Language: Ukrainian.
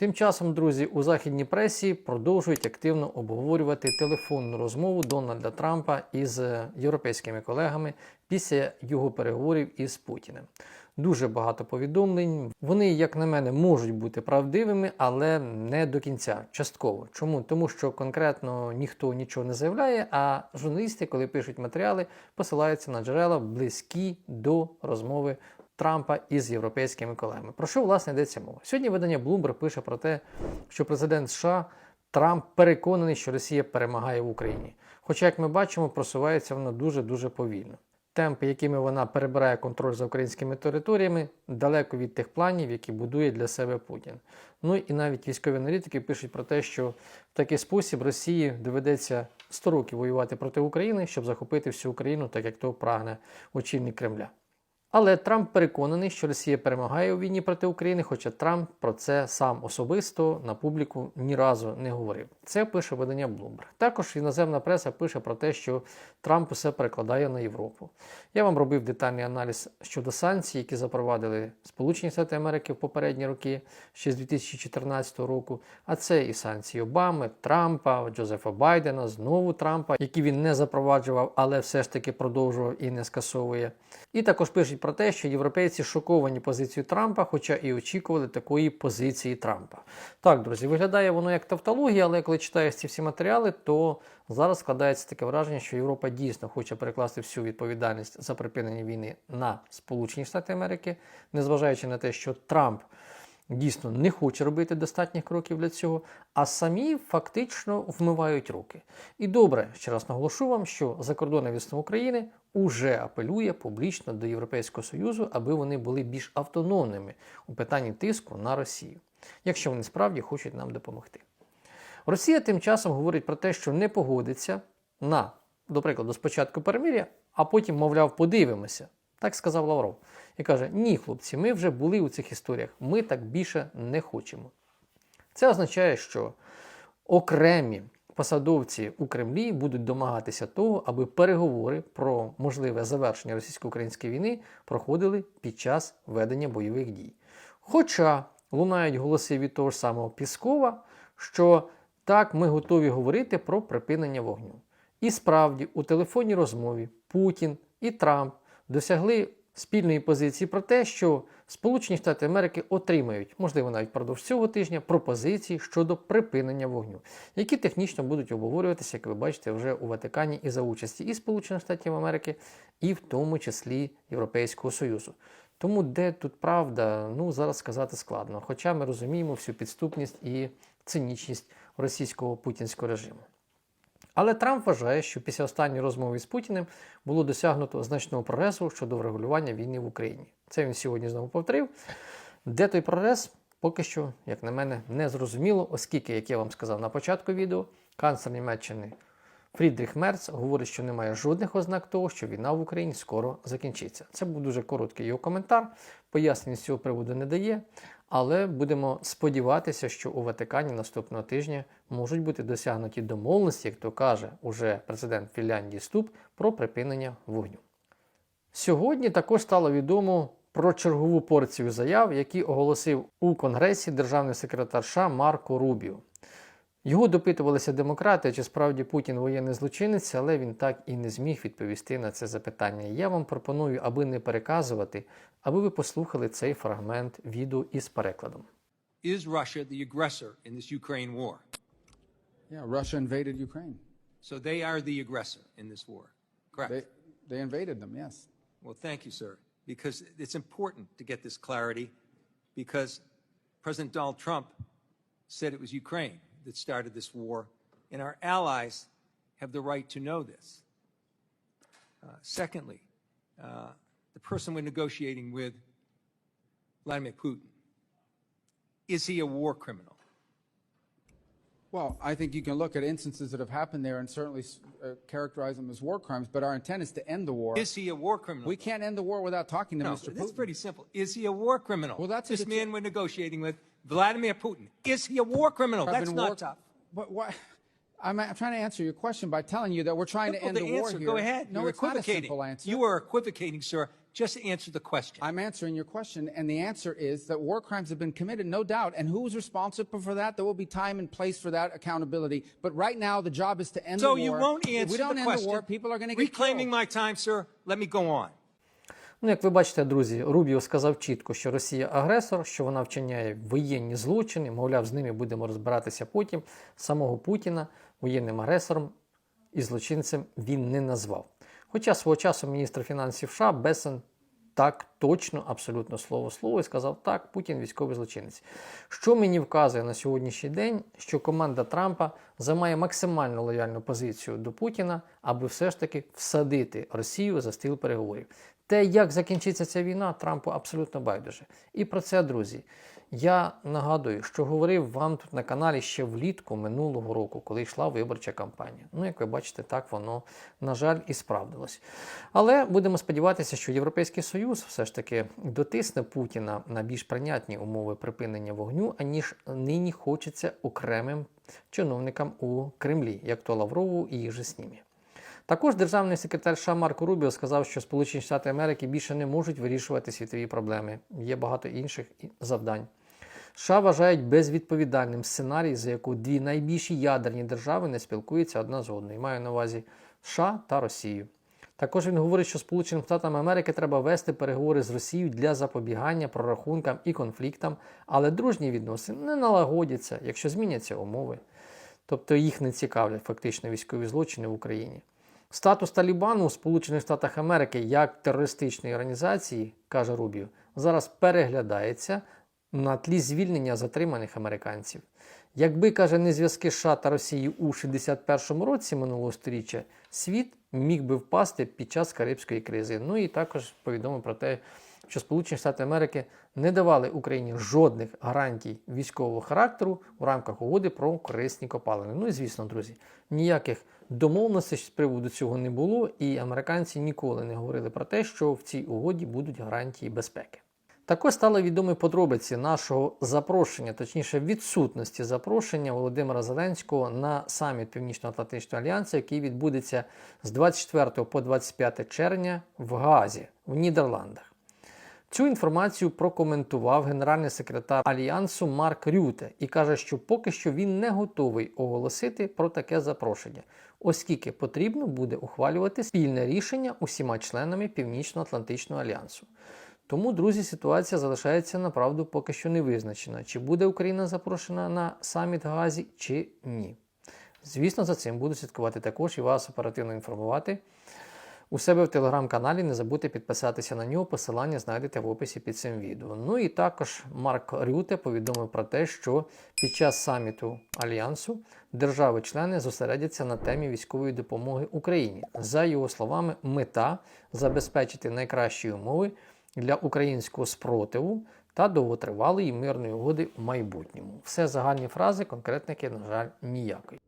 Тим часом, друзі, у західній пресі продовжують активно обговорювати телефонну розмову Дональда Трампа із е, європейськими колегами після його переговорів із Путіним. Дуже багато повідомлень. Вони, як на мене, можуть бути правдивими, але не до кінця, частково. Чому? Тому що конкретно ніхто нічого не заявляє, а журналісти, коли пишуть матеріали, посилаються на джерела близькі до розмови Трампа із європейськими колегами. Про що власне йдеться мова? Сьогодні видання Bloomberg пише про те, що президент США Трамп переконаний, що Росія перемагає в Україні. Хоча, як ми бачимо, просувається вона дуже дуже повільно. Темпи, якими вона перебирає контроль за українськими територіями, далеко від тих планів, які будує для себе Путін. Ну і навіть військові аналітики пишуть про те, що в такий спосіб Росії доведеться 100 років воювати проти України, щоб захопити всю Україну, так як то прагне очільник Кремля. Але Трамп переконаний, що Росія перемагає у війні проти України, хоча Трамп про це сам особисто на публіку ні разу не говорив. Це пише видання Bloomberg. Також іноземна преса пише про те, що Трамп усе перекладає на Європу. Я вам робив детальний аналіз щодо санкцій, які запровадили Сполучені Штати Америки в попередні роки, ще з 2014 року. А це і санкції Обами, Трампа, Джозефа Байдена, знову Трампа, які він не запроваджував, але все ж таки продовжував і не скасовує. І також пишуть про те, що європейці шоковані позицією Трампа, хоча і очікували такої позиції Трампа. Так, друзі, виглядає воно як тавтологія, але коли читаєш ці всі матеріали, то зараз складається таке враження, що Європа дійсно хоче перекласти всю відповідальність за припинення війни на Сполучені Штати Америки, незважаючи на те, що Трамп дійсно не хоче робити достатніх кроків для цього, а самі фактично вмивають руки. І добре, ще раз наголошу вам, що закордонне відомство України уже апелює публічно до Європейського Союзу, аби вони були більш автономними у питанні тиску на Росію, якщо вони справді хочуть нам допомогти. Росія тим часом говорить про те, що не погодиться на, до прикладу, спочатку перемир'я, а потім, мовляв, подивимося. Так сказав Лавров. І каже: ні, хлопці, ми вже були у цих історіях, ми так більше не хочемо. Це означає, що окремі посадовці у Кремлі будуть домагатися того, аби переговори про можливе завершення російсько-української війни проходили під час ведення бойових дій. Хоча лунають голоси від того ж самого Піскова, що так ми готові говорити про припинення вогню. І справді, у телефонній розмові Путін і Трамп досягли спільної позиції про те, що Сполучені Штати Америки отримають, можливо, навіть впродовж цього тижня, пропозиції щодо припинення вогню, які технічно будуть обговорюватися, як ви бачите, вже у Ватикані і за участі і Сполучених Штатів Америки, і в тому числі Європейського Союзу. Тому де тут правда, ну зараз сказати складно. Хоча ми розуміємо всю підступність і цинічність російського путінського режиму. Але Трамп вважає, що після останньої розмови з Путіним було досягнуто значного прогресу щодо врегулювання війни в Україні. Це він сьогодні знову повторив. Де той прогрес, поки що, як на мене, не зрозуміло, оскільки, як я вам сказав на початку відео, канцлер Німеччини Фрідріх Мерц говорить, що немає жодних ознак того, що війна в Україні скоро закінчиться. Це був дуже короткий його коментар. Пояснень з цього приводу не дає. Але будемо сподіватися, що у Ватикані наступного тижня можуть бути досягнуті домовленості, як то каже уже президент Фінляндії Ступ, про припинення вогню. Сьогодні також стало відомо про чергову порцію заяв, які оголосив у Конгресі державний секретар США Марко Рубіо. Його допитувалися демократи, чи справді Путін воєнний злочинець, але він так і не зміг відповісти на це запитання. Я вам пропоную, аби не переказувати, аби ви послухали цей фрагмент відео із перекладом. Is Russia the aggressor in this Ukraine war? Yeah, Russia invaded Ukraine. So they are the aggressor in this war. Correct. They, they invaded them, yes. well, thank you, sir, because it's important to get this clarity because President Donald Trump said it was Ukraine that started this war, and our allies have the right to know this. Uh, secondly, uh, the person we're negotiating with, Vladimir Putin, is he a war criminal? Well, I think you can look at instances that have happened there and certainly uh, characterize them as war crimes, but our intent is to end the war. Is he a war criminal? We can't end the war without talking to No, Mr. Putin. That's pretty simple. Is he a war criminal? Well, that's this man we're negotiating with, Vladimir Putin. Is he a war criminal? Have That's not war- tough. But why? I'm, I'm trying to answer your question by telling you that we're trying to end to the war here. Go ahead. No, You're it's not a equivocating. simple answer. You are equivocating, sir. just answer the question. I'm answering your question, and the answer is that war crimes have been committed, no doubt. And who's responsible for that? There will be time and place for that accountability. But right now, the job is to end So the war. So you won't answer if answer we don't the end question. the war, people are going to get Reclaiming killed. my time, sir. Let me go on. Ну, як ви бачите, друзі, Рубіо сказав чітко, що Росія агресор, що вона вчиняє воєнні злочини, мовляв, з ними будемо розбиратися потім. Самого Путіна воєнним агресором і злочинцем він не назвав. Хоча свого часу міністр фінансів США Бесен так точно, абсолютно слово слово, і сказав, так, Путін військовий злочинець. Що мені вказує на сьогоднішній день, що команда Трампа займає максимально лояльну позицію до Путіна, аби все ж таки всадити Росію за стіл переговорів. Те, як закінчиться ця війна, Трампу абсолютно байдуже. І про це, друзі, я нагадую, що говорив вам тут на каналі ще влітку минулого року, коли йшла виборча кампанія. Ну, як ви бачите, так воно, на жаль, і справдилось. Але будемо сподіватися, що Європейський Союз все ж таки дотисне Путіна на більш прийнятні умови припинення вогню, аніж нині хочеться окремим чиновникам у Кремлі, як то Лаврову і їх же снімі. Також державний секретар США Марко Рубіо сказав, що Сполучені Штати Америки більше не можуть вирішувати світові проблеми. Є багато інших завдань. США вважають безвідповідальним сценарій, за яку дві найбільші ядерні держави не спілкуються одна з одною. Маю на увазі США та Росію. Також він говорить, що Сполученим Штатам Америки треба вести переговори з Росією для запобігання прорахункам і конфліктам, але дружні відносини не налагодяться, якщо зміняться умови. Тобто їх не цікавлять фактично військові злочини в Україні. Статус Талібану у Сполучених Штатах Америки як терористичної організації, каже Рубіо, зараз переглядається на тлі звільнення затриманих американців. Якби, каже, не зв'язки США та Росії у 61-му році минулого сторіччя, світ міг би впасти під час Карибської кризи. Ну і також повідомив про те, що Сполучені Штати Америки не давали Україні жодних гарантій військового характеру у рамках угоди про корисні копалини. Ну і звісно, друзі, ніяких домовленостей з приводу цього не було, і американці ніколи не говорили про те, що в цій угоді будуть гарантії безпеки. Також стали відомі подробиці нашого запрошення, точніше відсутності запрошення Володимира Зеленського на саміт Північно-Атлантичного альянсу, який відбудеться з 24 по 25 червня в Гаазі в Нідерландах. Цю інформацію прокоментував генеральний секретар Альянсу Марк Рюте і каже, що поки що він не готовий оголосити про таке запрошення, оскільки потрібно буде ухвалювати спільне рішення усіма членами Північно-Атлантичного альянсу. Тому, друзі, ситуація залишається направду поки що не визначена, чи буде Україна запрошена на саміт Газі, чи ні. Звісно, за цим буду слідкувати також і вас оперативно інформувати. У себе в телеграм-каналі не забудьте підписатися на нього, посилання знайдете в описі під цим відео. Ну і також Марк Рюте повідомив про те, що під час саміту Альянсу держави-члени зосередяться на темі військової допомоги Україні. За його словами, мета забезпечити найкращі умови для українського спротиву та довготривалої мирної угоди в майбутньому. Все загальні фрази, конкретники, на жаль, ніякої.